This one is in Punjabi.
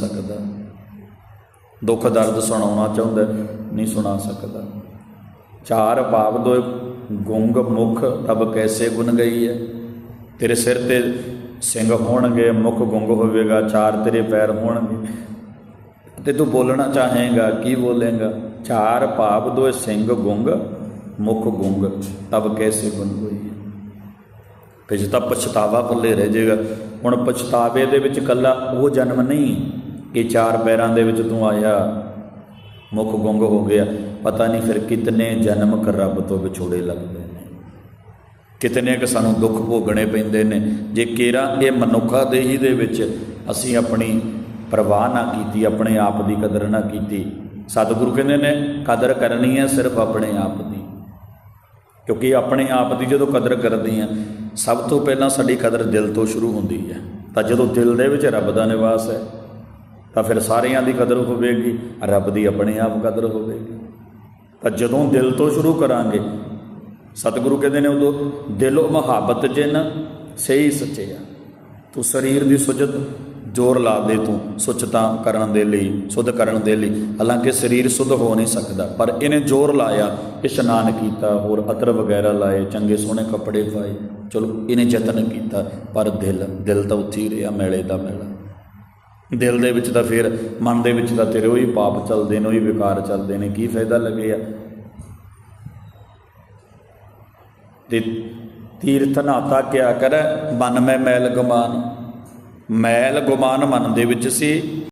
ਸਕਦਾ। ਦੁੱਖ ਦਰਦ ਸੁਣਾਉਣਾ ਚਾਹੁੰਦਾ, ਨਹੀਂ ਸੁਣਾ ਸਕਦਾ। ਚਾਰ ਭਾਵ ਦੋਏ ਗੁੰਗ ਮੁਖ ਤਬ ਕੈਸੇ ਗੁਣ ਗਈ ਹੈ? ਤੇਰੇ ਸਿਰ ਤੇ ਸਿੰਘ ਹੋਣਗੇ, ਮੁਖ ਗੁੰਗ ਹੋਵੇਗਾ, ਚਾਰ ਤੇਰੇ ਪੈਰ ਹੋਣਗੇ। ਤੇ ਤੂੰ ਬੋਲਣਾ ਚਾਹੇਗਾ, ਕੀ ਬੋਲੇਗਾ? ਚਾਰ ਪਾਪ ਦੋਏ ਸਿੰਘ ਗੁੰਗ, ਮੁਖ ਗੁੰਗ ਤਬ ਕੈਸੇ ਗੁਣ ਹੋਈ ਹੈ? ਫਿਰ ਤਾਂ ਪਛਤਾਵਾ ਭੁੱਲੇ ਰਹਿ ਜਾਏਗਾ। ਹੁਣ ਪਛਤਾਵੇ ਦੇ ਵਿੱਚ ਕੱਲਾ ਉਹ ਜਨਮ ਨਹੀਂ ਕਿ ਚਾਰ ਪੈਰਾਂ ਦੇ ਵਿੱਚ ਤੂੰ ਆਇਆ, ਮੁਖ ਗੁੰਗ ਹੋ ਗਿਆ। ਪਤਾ ਨਹੀਂ ਫਿਰ ਕਿਤਨੇ ਜਨਮ ਕਰ ਰੱਬ ਤੋਂ ਵਿਛੋੜੇ ਲੱਗਦੇ ਨੇ। ਕਿਤਨੇ ਕਿ ਸਾਨੂੰ ਦੁੱਖ ਭੋਗਣੇ ਪੈਂਦੇ ਨੇ। ਜੇ ਕੇਰਾ ਇਹ ਮਨੁੱਖਾ ਦੇਹੀ ਦੇ ਵਿੱਚ ਅਸੀਂ ਆਪਣੀ ਪਰਵਾਹ ਨਾ ਕੀਤੀ, ਆਪਣੇ ਆਪ ਦੀ ਕਦਰ ਨਾ ਕੀਤੀ, ਸਤਿਗੁਰੂ ਕਹਿੰਦੇ ਨੇ, ਕਦਰ ਕਰਨੀ ਹੈ ਸਿਰਫ ਆਪਣੇ ਆਪ ਦੀ। ਕਿਉਂਕਿ ਆਪਣੇ ਆਪ ਦੀ ਜਦੋਂ ਕਦਰ ਕਰਦੇ ਆ ਸਭ ਤੋਂ ਪਹਿਲਾਂ ਸਾਡੀ ਕਦਰ ਦਿਲ ਤੋਂ ਸ਼ੁਰੂ ਹੁੰਦੀ ਹੈ। ਤਾਂ ਜਦੋਂ ਦਿਲ ਦੇ ਵਿੱਚ ਰੱਬ ਦਾ ਨਿਵਾਸ ਹੈ ਤਾਂ ਫਿਰ ਸਾਰਿਆਂ ਦੀ ਕਦਰ ਹੋਵੇਗੀ, ਰੱਬ ਦੀ ਆਪਣੇ ਆਪ ਕਦਰ ਹੋਵੇਗੀ। ਤਾਂ ਜਦੋਂ ਦਿਲ ਤੋਂ ਸ਼ੁਰੂ ਕਰਾਂਗੇ, ਸਤਿਗੁਰੂ ਕਹਿੰਦੇ ਨੇ ਉਦੋਂ, ਦਿਲੋਂ ਮੁਹੱਬਤ ਜਿਨ, ਸਹੀ ਸੱਚੇ ਆ। ਤੂੰ ਸਰੀਰ ਦੀ ਸੁਜਤ, ਜ਼ੋਰ ਲਾ ਦੇ ਤੂੰ ਸੁਚਤਾ ਕਰਨ ਦੇ ਲਈ, ਸੁਧ ਕਰਨ ਦੇ ਲਈ। ਹਾਲਾਂਕਿ ਸਰੀਰ ਸੁਧ ਹੋ ਨਹੀਂ ਸਕਦਾ, ਪਰ ਇਹਨੇ ਜ਼ੋਰ ਲਾਇਆ, ਇਸ਼ਨਾਨ ਕੀਤਾ, ਹੋਰ ਅਤਰ ਵਗੈਰਾ ਲਾਏ, ਚੰਗੇ ਸੋਹਣੇ ਕੱਪੜੇ ਪਾਏ। ਚਲੋ, ਇਹਨੇ ਯਤਨ ਕੀਤਾ, ਪਰ ਦਿਲ ਦਿਲ ਤਾਂ ਉੱਥੇ ਹੀ ਰਿਹਾ, ਮੇਲੇ ਦਾ ਮੇਲਾ। ਦਿਲ ਦੇ ਵਿੱਚ ਤਾਂ ਫਿਰ ਮਨ ਦੇ ਵਿੱਚ ਤਾਂ ਤੇਰੇ ਉਹੀ ਪਾਪ ਚੱਲਦੇ ਨੇ, ਉਹੀ ਵਿਕਾਰ ਚੱਲਦੇ ਨੇ, ਕੀ ਫਾਇਦਾ ਲੱਗੇ ਆ? ਤੇ ਤੀਰਥ ਨਾਤਾ ਕਿਆ ਕਰੈ? ਮਨ ਮੈਂ ਮੈਲ ਗੁਮਾਨ ਮੈਲ ਗੁਮਾਨ ਮਨ ਦੇ ਵਿੱਚ ਸੀ।